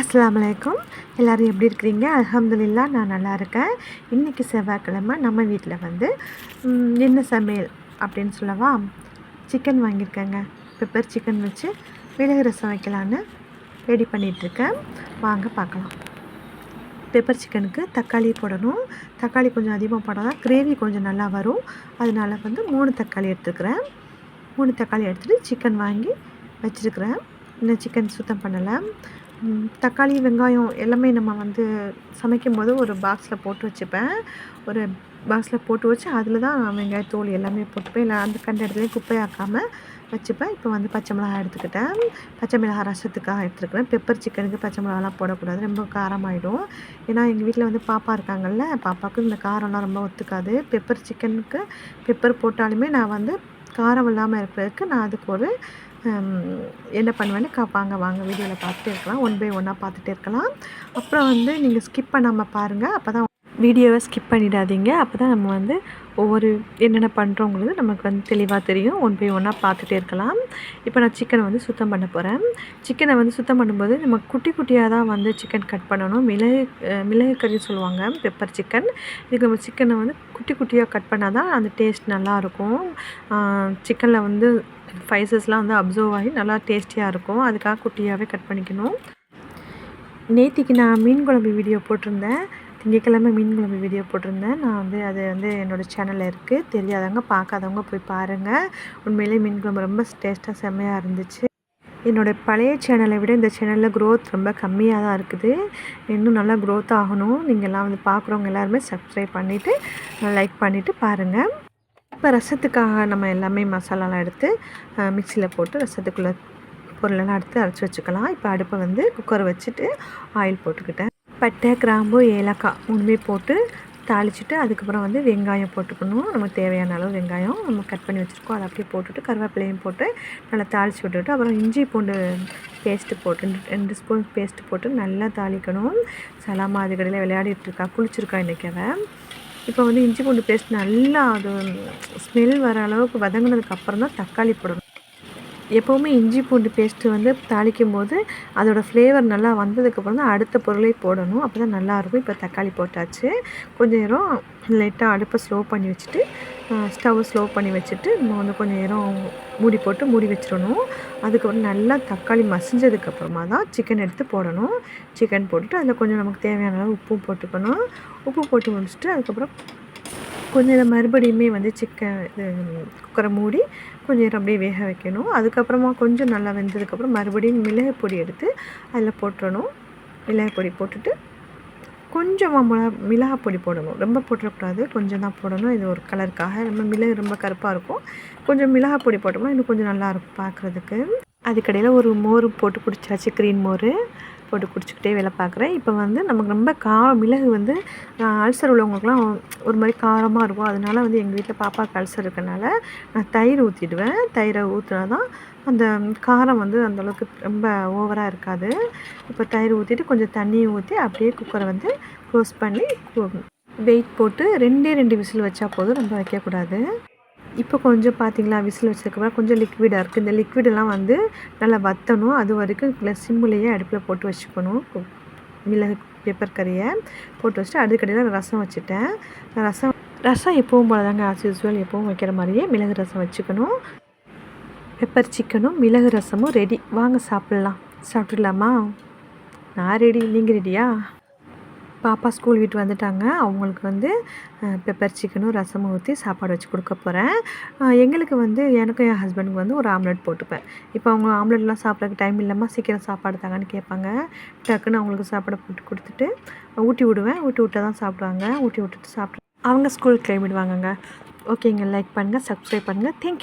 அஸ்ஸலாமு அலைக்கும் எல்லோரும் எப்படி இருக்கிறீங்க? அலமதுல்லா நான் நல்லா இருக்கேன். இன்றைக்கி செவ்வாய்க்கிழமை நம்ம வீட்டில் வந்து என்ன சமையல் அப்படின்னு சொல்லவா? சிக்கன் வாங்கியிருக்கேங்க. பெப்பர் சிக்கன் வச்சு மிளகு ரசம் வைக்கலான்னு ரெடி பண்ணிகிட்ருக்கேன் வாங்க பார்க்கலாம். பெப்பர் சிக்கனுக்கு தக்காளி போடணும். தக்காளி கொஞ்சம் அதிகமாக போட்டால் கிரேவி கொஞ்சம் நல்லா வரும். அதனால் வந்து மூணு தக்காளி எடுத்துக்கிறேன். மூணு தக்காளி எடுத்துகிட்டு சிக்கன் வாங்கி வச்சுருக்கிறேன். இன்னும் சிக்கன் சுத்தம் பண்ணலை. தக்காளி வெங்காயம் எல்லாமே நம்ம வந்து சமைக்கும் போது ஒரு பாக்ஸில் போட்டு வச்சுப்பேன். ஒரு பாக்ஸில் போட்டு வச்சு அதில் தான் வெங்காய தோல் எல்லாமே போட்டுப்பேன். இல்லை அந்த கண்ட இடத்துலையும் குப்பையாக்காமல் வச்சுப்பேன். இப்போ வந்து பச்சை மிளகாய் எடுத்துக்கிட்டேன். பச்சை மிளகாய் ரசத்துக்காக எடுத்துருக்கிறேன். பெப்பர் சிக்கனுக்கு பச்சை மிளகாலாம் போடக்கூடாது. ரொம்ப காரமாயிடும். ஏன்னா எங்கள் வீட்டில் வந்து பாப்பா இருக்காங்கல்ல பாப்பாவுக்கு இந்த காரம்லாம் ரொம்ப ஒத்துக்காது. பெப்பர் சிக்கனுக்கு பெப்பர் போட்டாலுமே நான் வந்து காரம் இல்லாமல் இருக்கிறதுக்கு நான் அதுக்கு ஒரு என்ன பண்ணுவேன்னு காப்பாங்க வாங்க வீடியோவில் பார்த்துட்டே இருக்கலாம். ஒன் பை ஒன்னாக பார்த்துட்டே இருக்கலாம். அப்புறம் வந்து நீங்கள் ஸ்கிப் பண்ணாமல் பாருங்கள் அப்போ தான் வீடியோவை ஸ்கிப் பண்ணிடாதீங்க. அப்போ தான் நம்ம வந்து ஒவ்வொரு என்னென்ன பண்ணுறோங்கிறது நமக்கு வந்து தெளிவாக தெரியும். ஒன் பை ஒன்னாக பார்த்துட்டே இருக்கலாம். இப்போ நான் சிக்கனை வந்து சுத்தம் பண்ண போகிறேன் சிக்கனை வந்து சுத்தம் பண்ணும்போது நம்ம குட்டி குட்டியாக தான் வந்து சிக்கன் கட் பண்ணணும். மிளகு மிளகு சொல்லுவாங்க பெப்பர் சிக்கன் இதுக்கு நம்ம சிக்கனை வந்து குட்டி குட்டியாக கட் பண்ணால் தான் அந்த டேஸ்ட் நல்லாயிருக்கும் சிக்கனில் வந்து ஸ்பைசஸ்லாம் வந்து அப்சர்வ் ஆகி நல்லா டேஸ்டியாக இருக்கும். அதுக்காக குட்டியாகவே கட் பண்ணிக்கணும். நேத்திக்கு நான் மீன் குழம்பு வீடியோ போட்டிருந்தேன். திங்கக்கிழமை மீன் குழம்பு வீடியோ போட்டிருந்தேன். நான் வந்து அது வந்து என்னோடய சேனலில் இருக்குது தெரியாதவங்க பார்க்காதவங்க போய் பாருங்கள் உண்மையிலே மீன் குழம்பு ரொம்ப டேஸ்ட்டாக செம்மையாக இருந்துச்சு. என்னோடய பழைய சேனலை விட இந்த சேனலில் க்ரோத் ரொம்ப கம்மியாக தான் இருக்குது. இன்னும் நல்லா க்ரோத் ஆகணும். நீங்கள்லாம் வந்து பார்க்குறவங்க எல்லாருமே சப்ஸ்கிரைப் பண்ணிவிட்டு லைக் பண்ணிவிட்டு பாருங்கள் இப்போ ரசத்துக்காக நம்ம எல்லாமே மசாலாலாம் எடுத்து மிக்சியில் போட்டு ரசத்துக்குள்ளே பொருளெல்லாம் எடுத்து அரைச்சி வச்சுக்கலாம். இப்போ அடுப்பை வந்து குக்கர் வச்சுட்டு ஆயில் போட்டுக்கிட்டேன். பட்டை கிராம்பு ஏலக்காய் மூணுமே போட்டு தாளிச்சிட்டு அதுக்கப்புறம் வந்து வெங்காயம் போட்டுக்கணும். நமக்கு தேவையான அளவு வெங்காயம் நம்ம கட் பண்ணி வச்சுருக்கோம். அதை அப்படியே போட்டுட்டு கருவேப்பிலையும் போட்டு நல்லா தாளித்து விட்டுட்டு அப்புறம் இஞ்சி பூண்டு பேஸ்ட்டு போட்டு ரெண்டு ரெண்டு ஸ்பூன் பேஸ்ட்டு போட்டு நல்லா தாளிக்கணும். சலாமா அது கடையில் விளையாடிட்டு இருக்கா குளிச்சிருக்கா இன்றைக்கி அவன் இப்போ வந்து இஞ்சி பூண்டு பேஸ்ட் நல்லா அது ஸ்மெல் வர அளவுக்கு வதங்கினதுக்கு அப்புறம் தான் தக்காளி போடணும். எப்போவுமே இஞ்சி பூண்டு பேஸ்ட்டு வந்து தாளிக்கும் போது அதோடய ஃப்ளேவர் நல்லா வந்ததுக்கப்புறம் தான் அடுத்த பொருளை போடணும். அப்போ தான் நல்லாயிருக்கும் இப்போ தக்காளி போட்டாச்சு. கொஞ்சம் நேரம் லைட்டாக அடுப்பை ஸ்லோ பண்ணி வச்சுட்டு ஸ்டவ் ஸ்லோ பண்ணி வச்சுட்டு நம்ம வந்து கொஞ்சம் நேரம் மூடி போட்டு மூடி வச்சிடணும். அதுக்கப்புறம் நல்லா தக்காளி மசிஞ்சதுக்கப்புறமா தான் சிக்கன் எடுத்து போடணும். சிக்கன் போட்டுட்டு அதில் கொஞ்சம் நமக்கு தேவையான அளவு உப்பும் போட்டுக்கணும். உப்பு போட்டு முடிச்சுட்டு அதுக்கப்புறம் கொஞ்சம் இதை மறுபடியுமே வந்து சிக்கன் இது குக்கரை மூடி கொஞ்சம் நேரம் அப்படியே வேக வைக்கணும். அதுக்கப்புறமா கொஞ்சம் நல்லா வெந்ததுக்கப்புறம் மறுபடியும் மிளகு பொடி எடுத்து அதில் போட்டுடணும் மிளகு பொடி போட்டுட்டு கொஞ்சமாக மிளகா மிளகா பொடி போடணும். ரொம்ப போட்டுறக்கூடாது. கொஞ்சம் தான் போடணும். இது ஒரு கலருக்காக நம்ம மிளகு ரொம்ப கருப்பாக இருக்கும். கொஞ்சம் மிளகா பொடி போட்டோம்னா இன்னும் கொஞ்சம் நல்லா இருக்கும் பார்க்குறதுக்கு. அதுக்கடையில் ஒரு மோர் போட்டு குடிச்சாச்சு க்ரீன் மோர். போட்டு குடிச்சிக்கிட்டே வேலை பார்க்குறேன். இப்போ வந்து நமக்கு ரொம்ப காரம் மிளகு வந்து அல்சர் உள்ளவங்களுக்குலாம் ஒரு மாதிரி காரமாக இருக்கும். அதனால வந்து எங்கள் வீட்டில் பாப்பாவுக்கு அல்சர் இருக்கனால நான் தயிர் ஊற்றிடுவேன் தயிரை ஊற்றினா தான் அந்த காரம் வந்து அந்தளவுக்கு ரொம்ப ஓவராக இருக்காது. இப்போ தயிர் ஊற்றிட்டு கொஞ்சம் தண்ணியை ஊற்றி அப்படியே குக்கரை வந்து க்ளோஸ் பண்ணி வெயிட் போட்டு ரெண்டே ரெண்டு விசில் வச்சா போதும். ரொம்ப வைக்கக்கூடாது. இப்போ கொஞ்சம் பார்த்தீங்களா விசில் வச்சதுக்கப்புறம் கொஞ்சம் லிக்விடாக இருக்குது இந்த லிக்விடெல்லாம் வந்து நல்லா வற்றணும் அது வரைக்கும் ப்ளஸ் சிம்முலேயே அடுப்பில் போட்டு வச்சுக்கணும். மிளகு பெப்பர் கறியை போட்டு வச்சுட்டு அதுக்கடையில் ரசம் வச்சுட்டேன். ரசம் ரசம் எப்பவும் போல தாங்க ஆஸ் யூஸ்வல் எப்பவும் வைக்கிற மாதிரியே மிளகு ரசம் வச்சுக்கணும். பெப்பர் சிக்கனும் மிளகு ரசமும் ரெடி வாங்க சாப்பிட்லாம். சாப்பிட்டுடலாமா நான் ரெடி நீங்கள் ரெடியா பாப்பா ஸ்கூல் விட்டு வந்துட்டாங்க. அவங்களுக்கு வந்து பெப்பர் சிக்கனும் ரசமும் ஊற்றி சாப்பாடு வச்சு கொடுக்க போகிறேன் எங்களுக்கு வந்து எனக்கும் என் ஹஸ்பண்டுக்கு வந்து ஒரு ஆம்லெட் போட்டுப்பேன். இப்போ அவங்க ஆம்லெட்லாம் சாப்பிட்றதுக்கு டைம் இல்லாமல் சீக்கிரம் சாப்பாடு தாங்கன்னு கேட்பாங்க. டக்குன்னு அவங்களுக்கு சாப்பாடு போட்டு கொடுத்துட்டு ஊட்டி விடுவேன். ஊட்டி விட்டா தான் சாப்பிடுவாங்க. ஊட்டி விட்டுட்டு சாப்பிட்டு அவங்க ஸ்கூலுக்கு கிளம்பிடுவாங்கங்க. ஓகேங்க லைக் பண்ணுங்கள் சப்ஸ்கிரைப் பண்ணுங்கள் தேங்க்யூ